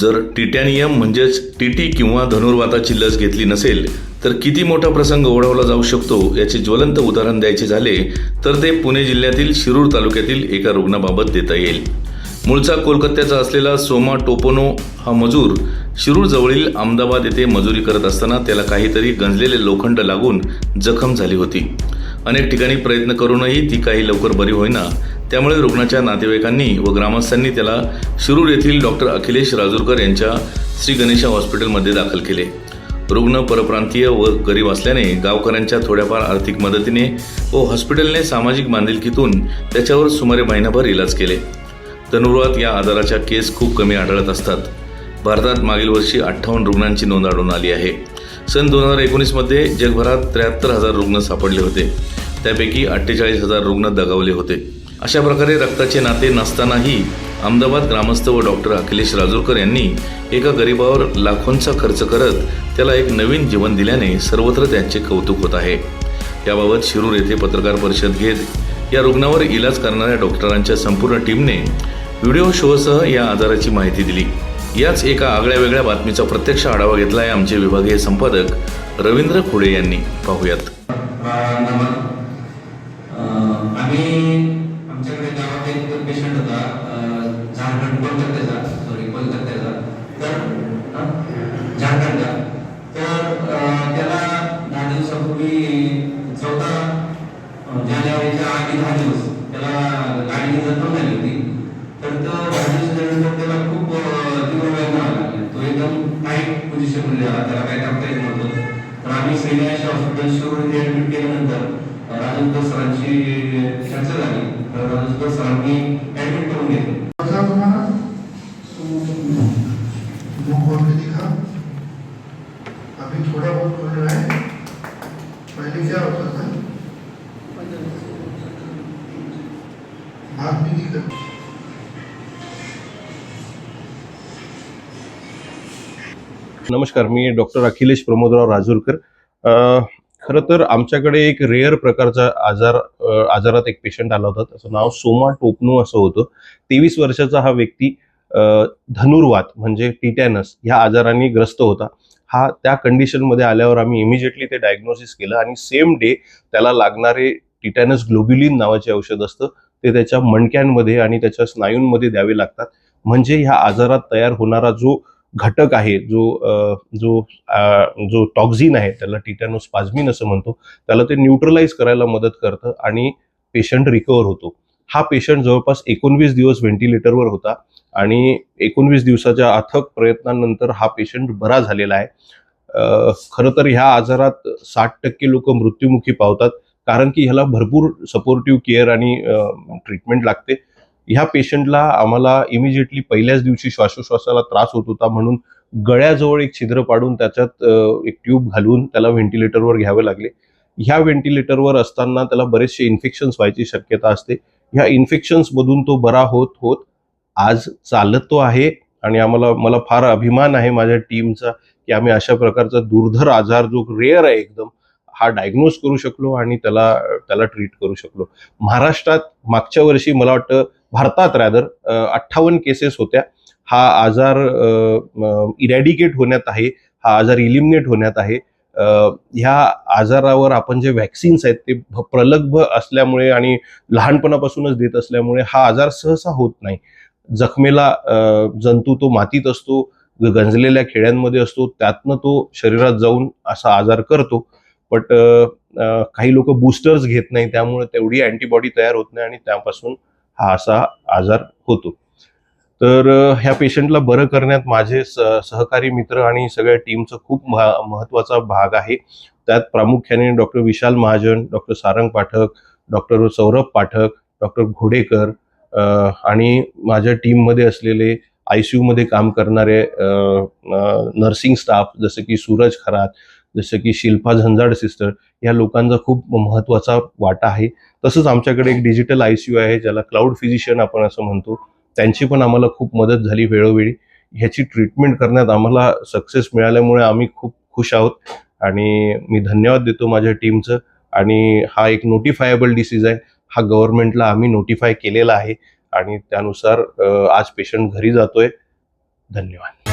जर टिटॅनियम म्हणजेच टीटी किंवा धनुर्वाताची लस घेतली नसेल तर किती मोठा प्रसंग ओढवला जाऊ शकतो याचे ज्वलंत उदाहरण द्यायचे झाले तर ते पुणे जिल्ह्यातील शिरूर तालुक्यातील एका रुग्णाबाबत देता येईल. मूळचा कोलकात्याचा असलेला सोमा टोपोनो हा मजूर शिरूर जवळील अहमदाबाद येथे मजुरी करत असताना त्याला काहीतरी गंजलेले लोखंड लागून जखम झाली होती. अनेक ठिकाणी प्रयत्न करूनही ती काही लवकर बरी होईना त्यामुळे रुग्णाच्या नातेवाईकांनी व ग्रामस्थांनी त्याला शिरूर येथील डॉक्टर अखिलेश राजूरकर यांच्या श्री गणेशा हॉस्पिटलमध्ये दाखल केले. रुग्ण परप्रांतीय व गरीब असल्याने गावकऱ्यांच्या थोड्याफार आर्थिक मदतीने व हॉस्पिटलने सामाजिक बांधिलकीतून त्याच्यावर सुमारे महिनाभर इलाज केले. धनुर्वात या आजाराच्या केस खूप कमी आढळत असतात. भारतात मागील वर्षी अठ्ठावन्न रुग्णांची नोंद आढळून आली आहे. सन दोन हजार एकोणीसमध्ये जगभरात त्र्याहत्तर हजार रुग्ण सापडले होते. त्यापैकी अठ्ठेचाळीस हजार रुग्ण दगावले होते. अशा प्रकारे रक्ताचे नाते नसतानाही अहमदाबाद ग्रामस्थ व डॉक्टर अखिलेश राजूरकर यांनी एका गरीबावर लाखोंचा खर्च करत त्याला एक नवीन जीवन दिल्याने सर्वत्र त्यांचे कौतुक होत आहे. याबाबत शिरूर येथे पत्रकार परिषद घेत या रुग्णावर इलाज करणाऱ्या डॉक्टरांच्या संपूर्ण टीमने व्हिडिओ शोसह या आजाराची माहिती दिली. याच एका आगळ्या वेगळ्या बातमीचा प्रत्यक्ष आढावा घेतला आहे आमचे विभागीय संपादक रवींद्र खुडे यांनी. पाहूयात. त्याला दहा दिवसापूर्वी चौदा जानेवारीच्या आधी दहा दिवस त्याला गाडी जखम झाली होती. तर तो दहा दिवसानंतर त्याला खूप तीव्र वेदना लागली. तो एकदम टाईट पोझिशनमध्ये आला. त्याला काय करता येत नव्हतं. तर आम्ही श्रीनिवास हॉस्पिटल शिरूर इथे ऍडमिट केल्यानंतर राजेंद्र सरांची चर्चा झाली. तर राजेंद्र सरांनी ऍडमिट करून घेतलं था तुम्हारा मुंह खोल के दिखा अभी थोड़ा बहुत खुल रहा है। पहले क्या होता था? भाग भी नहीं नमस्कार मी डॉक्टर अखिलेश प्रमोदराव राजूरकर. खरं तर आमच्याकडे एक रेअर प्रकारचा आजार आजारात एक पेशंट आला होता. त्याचं नाव सोमा टोपनू असं होतं. तेवीस वर्षाचा हा व्यक्ती धनुर्वात म्हणजे टिटॅनस ह्या आजाराने ग्रस्त होता. हा त्या कंडिशनमध्ये आल्यावर आम्ही इमिजिएटली ते डायग्नोसिस केलं आणि सेम डे त्याला लागणारे टिटॅनस ग्लोब्युलिन नावाचे औषध असतं ते त्याच्या मणक्यांमध्ये आणि त्याच्या स्नायूंमध्ये द्यावे लागतात. म्हणजे ह्या आजारात तयार होणारा जो घटक आहे जो जो जो टॉक्झिन आहे त्याला टिटॅनोस्पाझमिन असं म्हणतो त्याला ते न्यूट्रलाइज करायला मदत करतं आणि पेशंट रिकवर होतो. हा पेशंट जवळपास एकोणवीस दिवस व्हेंटिलेटरवर होता आणि एकोणवीस दिवसाच्या अथक प्रयत्नांनंतर हा पेशंट बरा झालेला आहे. खरं तर ह्या आजारात साठ टक्के लोक मृत्युमुखी पावतात कारण की ह्याला भरपूर सपोर्टिव्ह केअर आणि ट्रीटमेंट लागते. ह्या पेशंटला आम्हाला इमिजिएटली पहिल्याच दिवशी श्वासोश्वासाला त्रास होत होता म्हणून गळ्याजवळ एक छिद्र पाडून त्याच्यात एक ट्यूब घालून त्याला व्हेंटिलेटरवर घ्यावे लागले. ह्या व्हेंटिलेटरवर असताना त्याला बरेचसे इन्फेक्शन्स व्हायची शक्यता असते. ह्या इन्फेक्शन्समधून तो बरा होत होत आज चालत तो आहे. आणि आम्हाला मला फार अभिमान आहे माझ्या टीमचा की आम्ही अशा प्रकारचा दुर्धर आजार जो रेअर आहे एकदम हा डायग्नोज करू शकलो आणि त्याला त्याला ट्रीट करू शकलो. महाराष्ट्रात मागच्या वर्षी मला वाटतं भारतात रॅदर अठ्ठावन्न केसेस होत्या. हा आजार इरॅडिकेट होण्यात आहे. हा आजार इलिमिनेट होण्यात आहे. ह्या आजारावर आपण जे वॅक्सिन्स आहेत ते भ- प्रलग्भ असल्यामुळे आणि लहानपणापासूनच देत असल्यामुळे हा आजार सहसा होत नाही. जखमेला जंतू तो मातीत असतो गंजलेल्या खेड्यांमध्ये असतो त्यातनं तो शरीरात जाऊन असा आजार करतो. बट काही लोक बूस्टर्स घेत नाही त्यामुळे तेवढी अँटीबॉडी तयार होत नाही आणि त्यापासून हा असा आजार होतो. तर ह्या पेशंटला बरं करण्यात माझे स- सहकारी मित्र आणि सगळ्या टीमचा खूप महा- महत्त्वाचा भाग आहे. त्यात प्रामुख्याने doctor Vishal Mahajan doctor Sarang Pathak doctor Saurabh Pathak doctor Ghodekar आणि माझ्या टीममध्ये असलेले आय सी यूमध्ये काम करणारे नर्सिंग स्टाफ जसं की सूरज खरात जसं की शिल्पा झंजाड सिस्टर या लोकांचा खूप महत्त्वाचा वाटा आहे. तसंच आमच्याकडे एक डिजिटल आय सी यू आहे ज्याला क्लाउड फिजिशियन आपण असं म्हणतो. त्यांची पण आम्हाला खूप मदत झाली वेळोवेळी. ह्याची ट्रीटमेंट करण्यात आम्हाला सक्सेस मिळाल्यामुळे आम्ही खूप खुश आहोत. आणि मी धन्यवाद देतो माझ्या टीमचं आणि हा एक नोटिफायबल डिसीज आहे. हा गव्हर्नमेंटला आम्ही नोटिफाय केलेला आहे. आणि त्यानुसार आज पेशंट घरी जातोय. धन्यवाद.